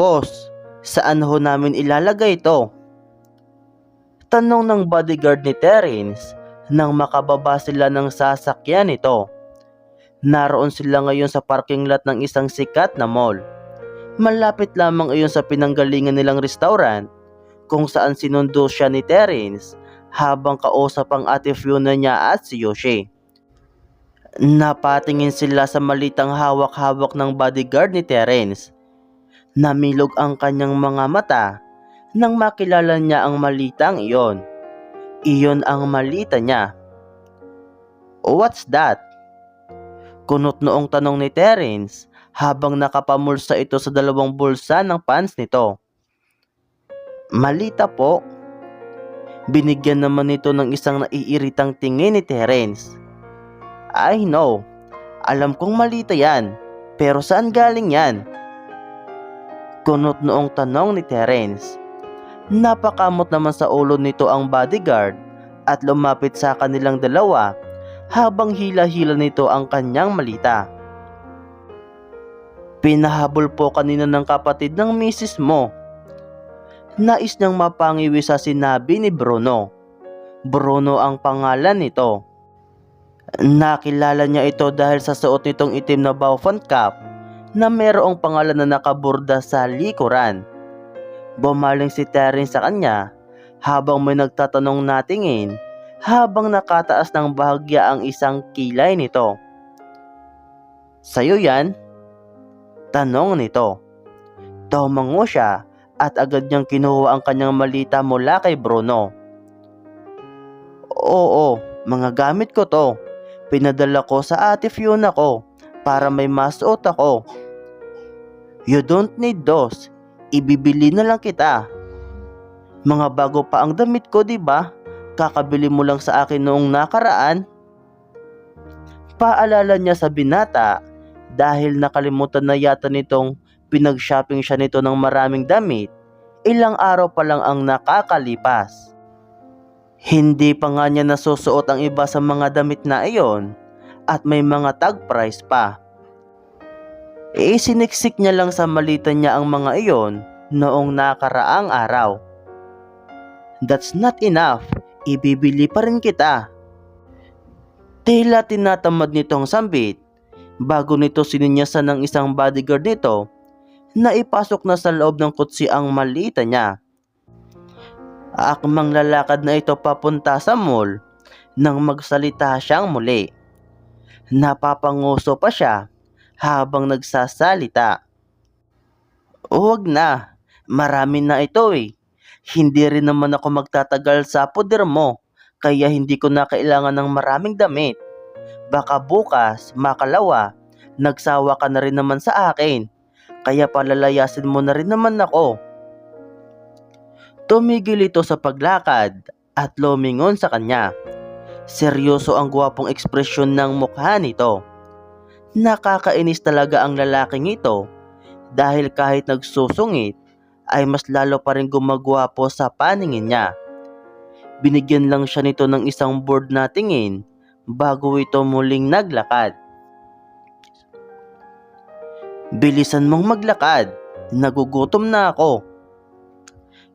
Boss, saan ho namin ilalagay ito? Tanong ng bodyguard ni Terence nang makababa sila ng sasakyan nito. Naroon sila ngayon sa parking lot ng isang sikat na mall. Malapit lamang iyon sa pinanggalingan nilang restaurant kung saan sinundo siya ni Terence habang kausap ang ate Fiona niya at si Yoshi. Napatingin sila sa malitang hawak-hawak ng bodyguard ni Terence. Namilog ang kanyang mga mata nang makilala niya ang malitang iyon. Iyon ang malita niya. What's that? Kunot noong tanong ni Terence habang nakapamulsa ito sa dalawang bulsa ng pants nito. Malita po. Binigyan naman nito ng isang naiiritang tingin ni Terence. I know. Alam kong malita yan. Pero saan galing yan? Kunot noong tanong ni Terence. Napakamot naman sa ulo nito ang bodyguard at lumapit sa kanilang dalawa habang hila-hila nito ang kanyang malita. Pinahabol po kanina ng kapatid ng misis mo. Nais niyang mapangiwi sa sinabi ni Bruno. Bruno ang pangalan nito. Nakilala niya ito dahil sa suot nitong itim na bouffant cap na mayroong pangalan na nakaburda sa likuran. Bumaling si Terence sa kanya habang may nagtatanong natingin habang nakataas ng bahagya ang isang kilay nito. Sa'yo yan? Tanong nito. Tumango siya at agad niyang kinuha ang kanyang malita mula kay Bruno. Oo, mga gamit ko to. Pinadala ko sa ate Fiona ko para may masuot ako. You don't need those ibibili na lang kita. Mga bago pa ang damit ko, di ba? Kakabili mo lang sa akin noong nakaraan. Paalala niya sa binata dahil nakalimutan na yata nitong pinag-shopping siya nito ng maraming damit. Ilang araw pa lang ang nakakalipas. Hindi pa nga niya nasusuot ang iba sa mga damit na iyon at may mga tag price pa. Isiniksik niya lang sa malita niya ang mga iyon noong nakaraang araw. That's not enough. Ibibili pa rin kita. Tila tinatamad nitong sambit bago nito sininyasan ng isang bodyguard nito na ipasok na sa loob ng kutsi ang malita niya. Akmang lalakad na ito papunta sa mall nang magsalita siyang muli. Napapanguso pa siya habang nagsasalita. Huwag na, marami na ito eh. Hindi rin naman ako magtatagal sa poder mo, kaya hindi ko na kailangan ng maraming damit. Baka bukas, makalawa, nagsawa ka na rin naman sa akin, kaya palalayasin mo na rin naman ako. Tumigil ito sa paglakad at lumingon sa kanya. Seryoso ang gwapong ekspresyon ng mukha nito. Nakakainis talaga ang lalaking ito dahil kahit nagsusungit ay mas lalo pa rin gumagwapo sa paningin niya. Binigyan lang siya nito ng isang board na tingin bago ito muling naglakad. Bilisan mong maglakad, nagugutom na ako.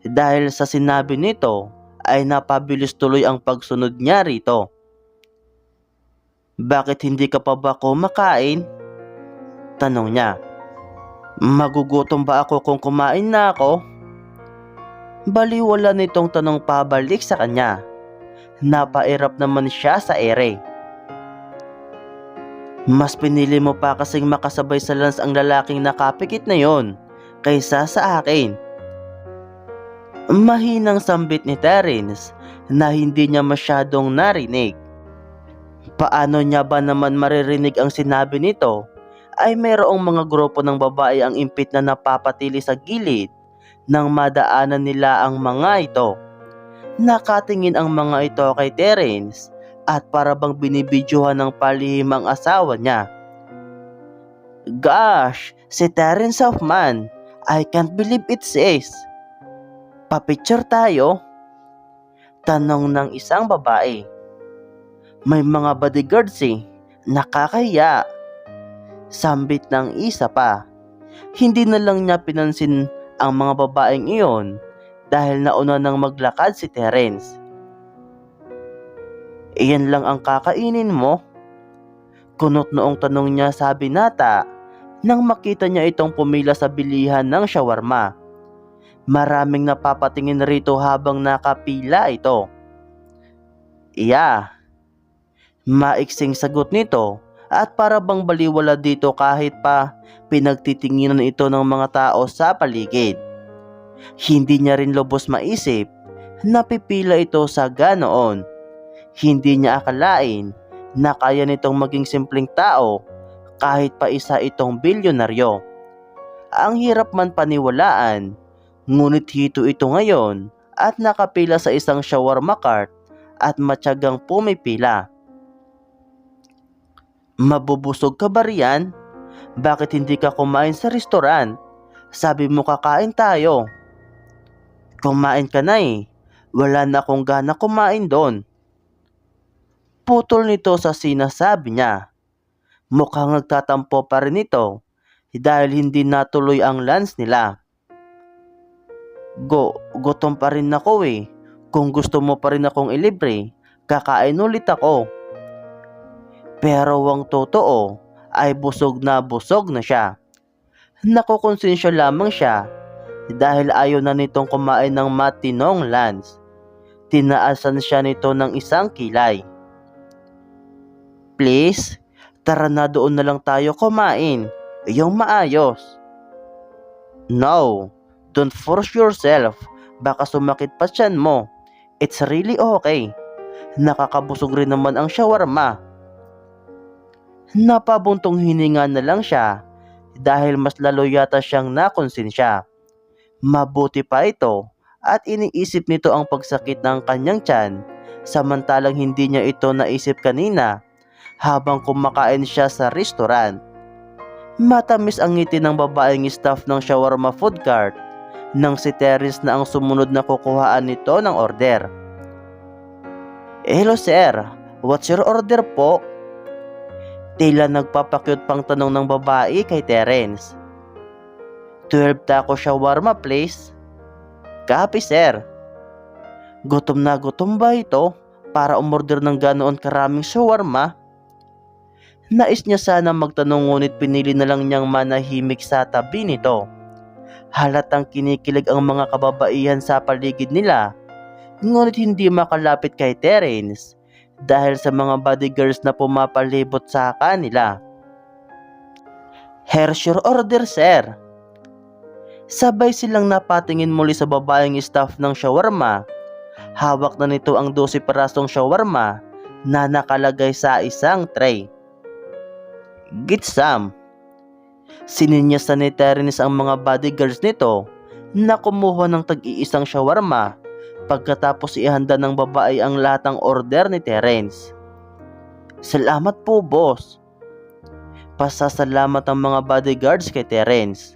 Dahil sa sinabi nito ay napabilis tuloy ang pagsunod niya rito. Bakit hindi ka pa ba kumakain? Tanong niya. Magugutom ba ako kung kumain na ako? Baliwala nitong tanong pabalik sa kanya. Napairap naman siya sa ere. Mas pinili mo pa kasing makasabay sa lans ang lalaking nakapikit na yon kaysa sa akin. Mahinang sambit ni Terence na hindi niya masyadong narinig. Paano niya ba naman maririnig ang sinabi nito ay mayroong mga grupo ng babae ang impit na napapatili sa gilid nang madaanan nila ang mga ito. Nakatingin ang mga ito kay Terence at para bang binibidyohan ng palihim ang asawa niya. Gosh, si Terence Hoffman, I can't believe it sis. Papicture tayo? Tanong ng isang babae. May mga bodyguards eh, nakakahiya. Sambit ng isa pa. Hindi na lang niya pinansin ang mga babaeng iyon dahil nauna nang maglakad si Terence. Iyan lang ang kakainin mo? Kunot noong tanong niya sa binata nang makita niya itong pumila sa bilihan ng shawarma. Maraming napapatingin rito habang nakapila ito. Iya. Maiksing sagot nito at para bang baliwala dito kahit pa pinagtitinginan ito ng mga tao sa paligid. Hindi niya rin lubos maisip na pipila ito sa ganoon. Hindi niya akalain na kaya nitong maging simpleng tao kahit pa isa itong bilyonaryo. Ang hirap man paniwalaan, ngunit hito ito ngayon at nakapila sa isang shawarma cart at matyagang pumipila. Mabubusog ka ba riyan? Bakit hindi ka kumain sa restoran? Sabi mo kakain tayo. Kumain ka na eh. Wala na akong gana kumain doon. Putol nito sa sinasabi niya. Mukhang nagtatampo pa rin ito dahil hindi natuloy ang lunch nila. Go, gutom pa rin ako eh. Kung gusto mo pa rin akong ilibre, kakain ulit ako. Pero ang totoo ay busog na busog na siya. Nakukonsensya lamang siya dahil ayaw na nitong kumain ng matinong lunch. Tinaasan siya nito ng isang kilay. Please, tara na doon na lang tayo kumain. Yung maayos. No, don't force yourself. Baka sumakit pa tiyan mo. It's really okay. Nakakabusog rin naman ang shawarma. Napabuntong hininga na lang siya dahil mas lalo yata siyang nakonsensya. Mabuti pa ito at iniisip nito ang pagsakit ng kanyang tiyan samantalang hindi niya ito naisip kanina habang kumakain siya sa restaurant. Matamis ang ngiti ng babaeng staff ng shawarma food cart nang si Terence na ang sumunod na kukuhaan nito ng order. Hello sir, what's your order po? Tila nagpapakyut pang tanong ng babae kay Terence. 12 taco shawarma please. Copy sir. Gutom na gutom ba ito para umorder ng ganoon karaming shawarma? Nais niya sana magtanong ngunit pinili na lang niyang manahimik sa tabi nito. Halatang kinikilig ang mga kababaihan sa paligid nila. Ngunit hindi makalapit kay Terence dahil sa mga bodyguards na pumapalibot sa kanila. Here's your order, sir. Sabay silang napatingin muli sa babaeng staff ng shawarma. Hawak na nito ang 12 parasong shawarma na nakalagay sa isang tray. Get ni Terence ang mga bodyguards nito na kumuha ng tag-iisang shawarma pagkatapos ihanda ng babae ang lahat ng order ni Terence. Salamat po, boss. Pasasalamat ang mga bodyguards kay Terence.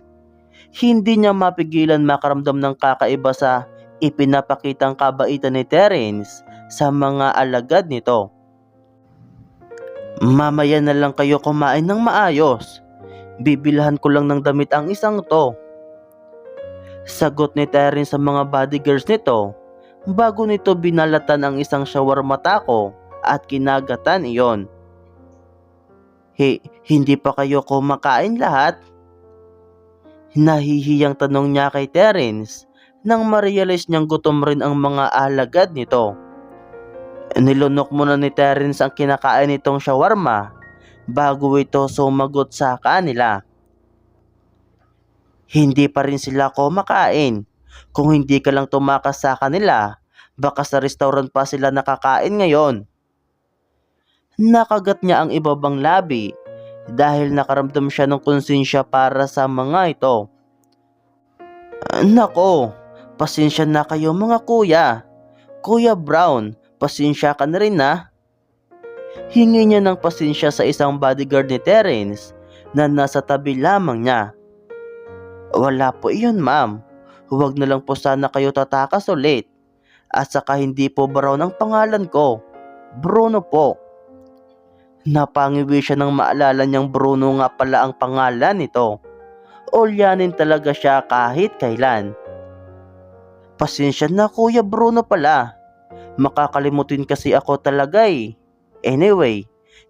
Hindi niya mapigilan makaramdam ng kakaiba sa ipinapakitang kabaitan ni Terence sa mga alagad nito. Mamaya na lang kayo kumain ng maayos. Bibilhan ko lang ng damit ang isang to. Sagot ni Terence sa mga bodyguards nito bago nito binalatan ang isang shawarma taco at kinagatan iyon. He, hindi pa kayo kumakain lahat? Nahihiyang tanong niya kay Terence nang ma-realize niyang gutom rin ang mga alagad nito. Nilunok muna ni Terence ang kinakain nitong shawarma bago ito sumagot sa kanila. Hindi pa rin sila kumakain. Kung hindi ka lang tumakas sa kanila, baka sa restaurant pa sila nakakain ngayon. Nakagat niya ang ibabang labi dahil nakaramdam siya ng konsensya para sa mga ito. Nako, pasensya na kayo mga kuya. Kuya Brown, pasensya ka na rin na. Hingi niya ng pasensya sa isang bodyguard ni Terence na nasa tabi lamang niya. Wala po iyon ma'am. Huwag na lang po sana kayo tatakas ulit. At saka hindi po Brown ang pangalan ko. Bruno po. Napangiwi siya nang maalala niyang Bruno nga pala ang pangalan nito. Ulyanin talaga siya kahit kailan. Pasensya na Kuya Bruno pala. Makakalimutin kasi ako talaga eh. Anyway,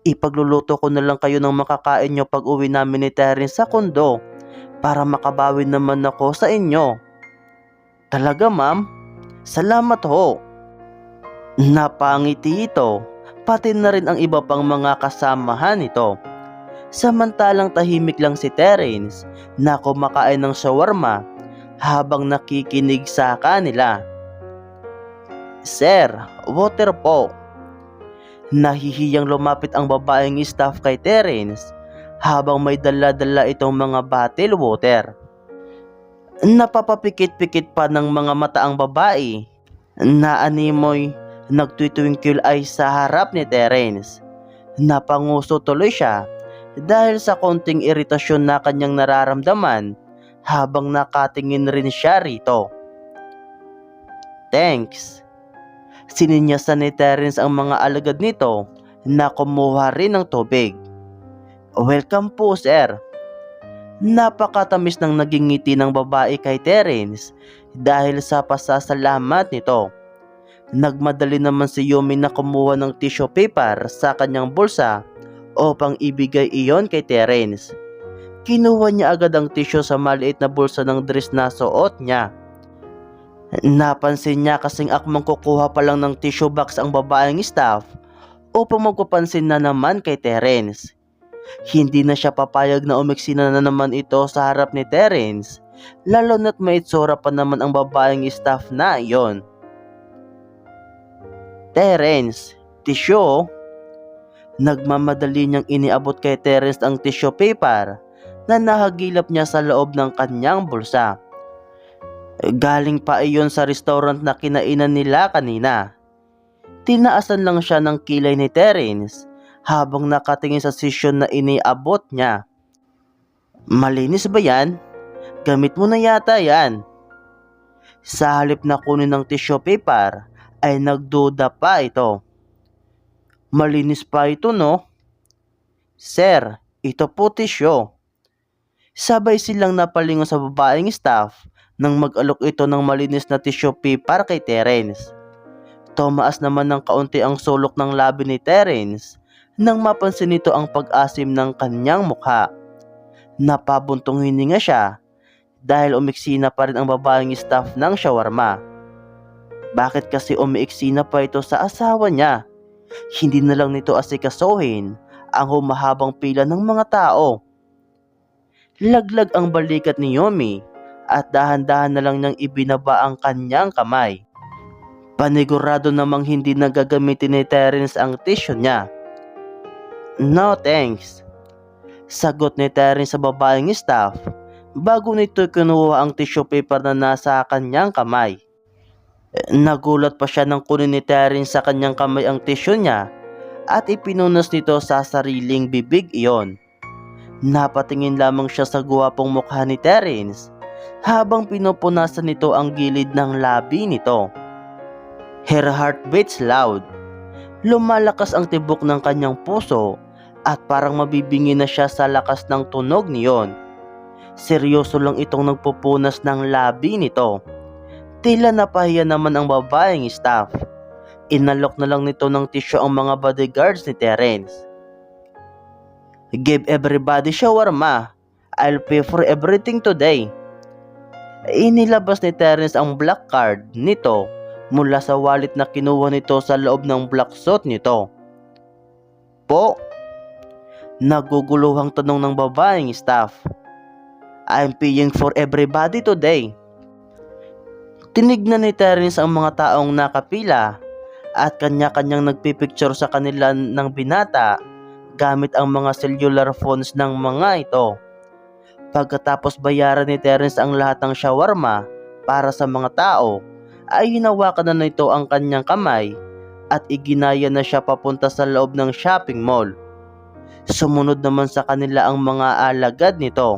ipagluluto ko na lang kayo ng makakain nyo pag uwi namin ni Terence sa kondo para makabawi naman ako sa inyo. Talaga ma'am? Salamat ho. Napangiti ito, pati na rin ang iba pang mga kasamahan nito. Samantalang tahimik lang si Terence na kumakain ng shawarma habang nakikinig sa kanila. Sir, water po. Nahihiyang lumapit ang babaeng staff kay Terence habang may dala-dala itong mga bottle water. Napapapikit-pikit pa ng mga mata ang babae na animoy nagtutwinkle ay sa harap ni Terence. Napanguso tuloy siya dahil sa konting iritasyon na kanyang nararamdaman habang nakatingin rin siya rito. Thanks. Sininyasan ni Terence ang mga alagad nito na kumuha rin ng tubig. Welcome po sir. Napakatamis ng naging ngiti ng babae kay Terence dahil sa pasasalamat nito. Nagmadali naman si Yumi na kumuha ng tissue paper sa kanyang bulsa upang ibigay iyon kay Terence. Kinuha niya agad ang tissue sa maliit na bulsa ng dress na suot niya. Napansin niya kasing akmang kukuha pa lang ng tissue box ang babaeng staff upang magpapansin na naman kay Terence. Hindi na siya papayag na umiksina na naman ito sa harap ni Terence, lalo na't may pa naman ang babaeng staff na iyon. Terence, tissue? Nagmamadali niyang iniabot kay Terence ang tissue paper na nahagilap niya sa loob ng kanyang bulsa. Galing pa iyon sa restaurant na kinainan nila kanina. Tinaasan lang siya ng kilay ni Terence habang nakatingin sa sisyon na iniabot niya. Malinis ba yan? Gamit mo na yata yan. Sa halip na kunin ng tissue paper ay nagduda pa ito. Malinis pa ito no? Sir, ito po tissue. Sabay silang napalingon sa babaeng staff nang mag-alok ito ng malinis na tissue paper kay Terence. Tumaas naman ng kaunti ang sulok ng labi ni Terence nang mapansin nito ang pag-asim ng kanyang mukha. Napabuntong hininga siya dahil umiksi na pa rin ang babaeng staff ng shawarma. Bakit kasi umiiksi na pa ito sa asawa niya? Hindi na lang nito asikasuhin ang humahabang pila ng mga tao. Laglag ang balikat ni Yomi at dahan-dahan na lang niyang ibinaba ang kanyang kamay. Panigurado namang hindi nagagamitin ni Terence ang tissue niya. No thanks. Sagot ni Terence sa babaeng staff bago nito kinuha ang tissue paper na nasa kanyang kamay. Nagulat pa siya nang kunin ni Terence sa kanyang kamay ang tissue niya at ipinunos nito sa sariling bibig iyon. Napatingin lamang siya sa guwapong mukha ni Terence habang pinupunasan nito ang gilid ng labi nito. Her heart beats loud. Lumalakas ang tibok ng kanyang puso at parang mabibingi na siya sa lakas ng tunog niyon. Seryoso lang itong nagpupunas ng labi nito. Tila napahiya naman ang babaeng staff. Inalok na lang nito ng tissue ang mga bodyguards ni Terence. Give everybody shawarma. I'll pay for everything today. Inilabas ni Terence ang black card nito mula sa wallet na kinuha nito sa loob ng black suit nito. Po? Naguguluhang tanong ng babaeng staff. I'm paying for everybody today. Tinignan ni Terence ang mga taong nakapila at kanya-kanyang nagpipicture sa kanila ng binata gamit ang mga cellular phones ng mga ito. Pagkatapos bayaran ni Terence ang lahat ng shawarma para sa mga tao, ay hinawakan na nito ang kanyang kamay at iginaya na siya papunta sa loob ng shopping mall. Sumunod naman sa kanila ang mga alagad nito.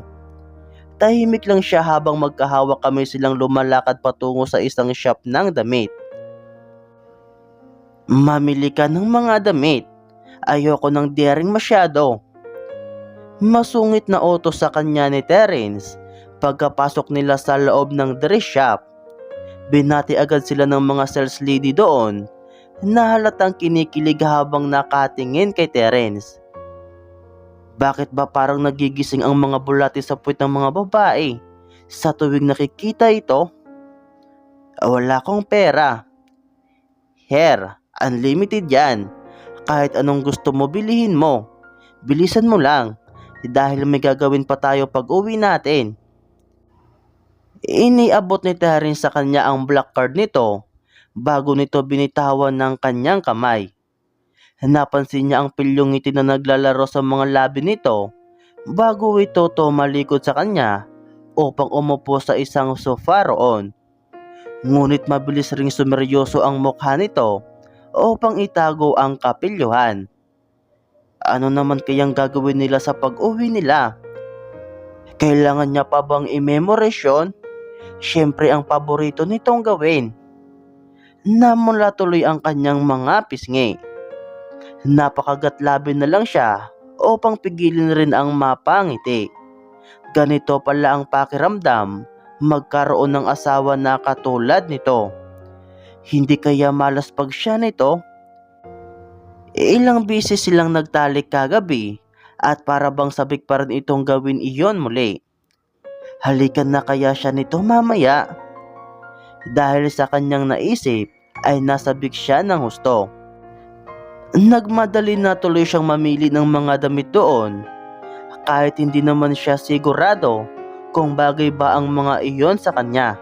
Tahimik lang siya habang magkahawak kami silang lumalakad patungo sa isang shop ng damit. Mamili ka ng mga damit. Ayoko ng daring masyado. Masungit na utos sa kanya ni Terence Pagkapasok nila sa loob ng dress shop, binati agad sila ng mga sales lady doon na halatang kinikilig habang nakatingin kay Terence. Bakit ba parang nagigising ang mga bulati sa puwit ng mga babae sa tuwing nakikita ito? Wala akong pera. Hair, unlimited yan. Kahit anong gusto mo bilihin mo. Bilisan mo lang dahil may gagawin pa tayo pag uwi natin. Iniabot ni Terence sa kanya ang black card nito bago nito binitawan ng kanyang kamay. Napansin niya ang pilyong ngiti na naglalaro sa mga labi nito bago ito tumalikod sa kanya upang umupo sa isang sofa roon. Ngunit mabilis ring sumeryoso ang mukha nito upang itago ang kapilyuhan. Ano naman kayang gagawin nila sa pag-uwi nila? Kailangan niya pa bang i-memorasyon? Siyempre ang paborito nitong gawin. Namula tuloy ang kanyang mga pisngi. Napakagatlabi na lang siya upang pigilin rin ang mapangiti. Ganito pala ang pakiramdam magkaroon ng asawa na katulad nito. Hindi kaya malas pag siya nito? Ilang beses silang nagtalik kagabi at para bang sabik pa rin itong gawin iyon muli. Halikan na kaya siya nito mamaya? Dahil sa kanyang naisip ay nasabik siya ng husto. Nagmadali na tuloy siyang mamili ng mga damit doon kahit hindi naman siya sigurado kung bagay ba ang mga iyon sa kanya.